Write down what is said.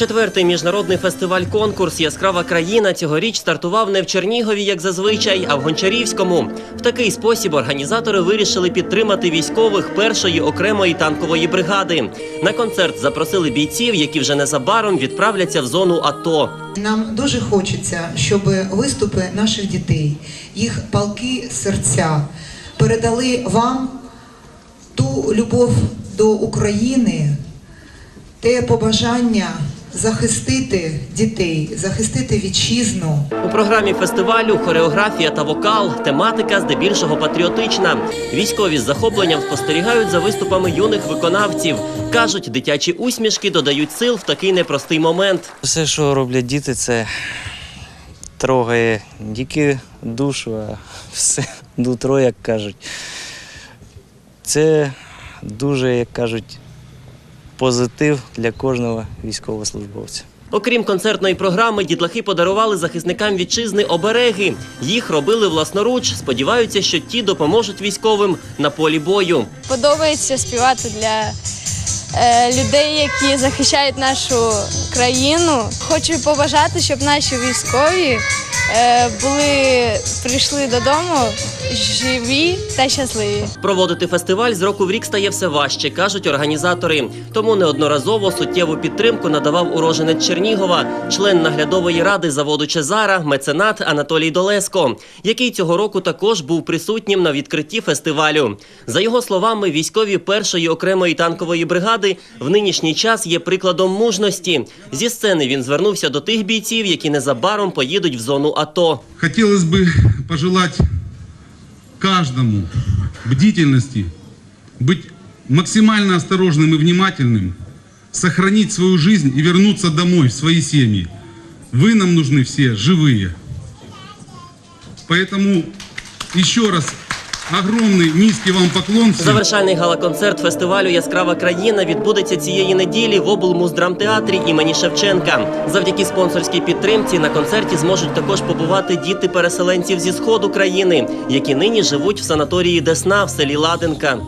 Четвертий міжнародний фестиваль-конкурс Яскрава країна цьогоріч стартував не в Чернігові, як зазвичай, а в Гончарівському. В такий спосіб організатори вирішили підтримати військових першої окремої танкової бригади. На концерт запросили бійців, які вже незабаром відправляться в зону АТО. Нам дуже хочеться, щоб виступи наших дітей, їх палки серця передали вам ту любов до України, те побажання захистити дітей, захистити вітчизну. У програмі фестивалю хореографія та вокал, тематика здебільшого патріотична. Військові з захопленням спостерігають за виступами юних виконавців. кажуть, дитячі усмішки додають сил в такий непростий момент. Все, що роблять діти, це трогає не тільки душу, а все нутро, як кажуть. Це дуже, як кажуть, позитив для кожного військовослужбовця. Окрім концертної програми, дітлахи подарували захисникам вітчизни обереги. Їх робили власноруч. Сподіваються, що ті допоможуть військовим на полі бою. Подобається співати для е, людей, які захищають нашу країну. Хочу побажати, щоб наші військові е, були прийшли додому живі та щасливі. Проводити фестиваль з року в рік стає все важче, кажуть організатори. Тому неодноразово суттєву підтримку надавав уроженець Чернігова, член наглядової ради заводу Чезара, меценат Анатолій Долеско, який цього року також був присутнім на відкритті фестивалю. За його словами, військові першої окремої танкової бригади в нинішній час є прикладом мужності. Зі сцени він звернувся до тих бійців, які незабаром поїдуть в зону АТО. Хотелось бы пожелать каждому бдительности, быть максимально осторожным и внимательным, сохранить свою жизнь и вернуться домой, в свои семьи. Вы нам нужны все живые. Поэтому еще раз огромный низький вам поклон. Завершальний гала-концерт фестивалю Яскрава країна відбудеться цієї неділі в облмуздрамтеатрі імені Шевченка. Завдяки спонсорській підтримці на концерті зможуть також побувати діти переселенців зі сходу країни, які нині живуть в санаторії Десна в селі Ладенка.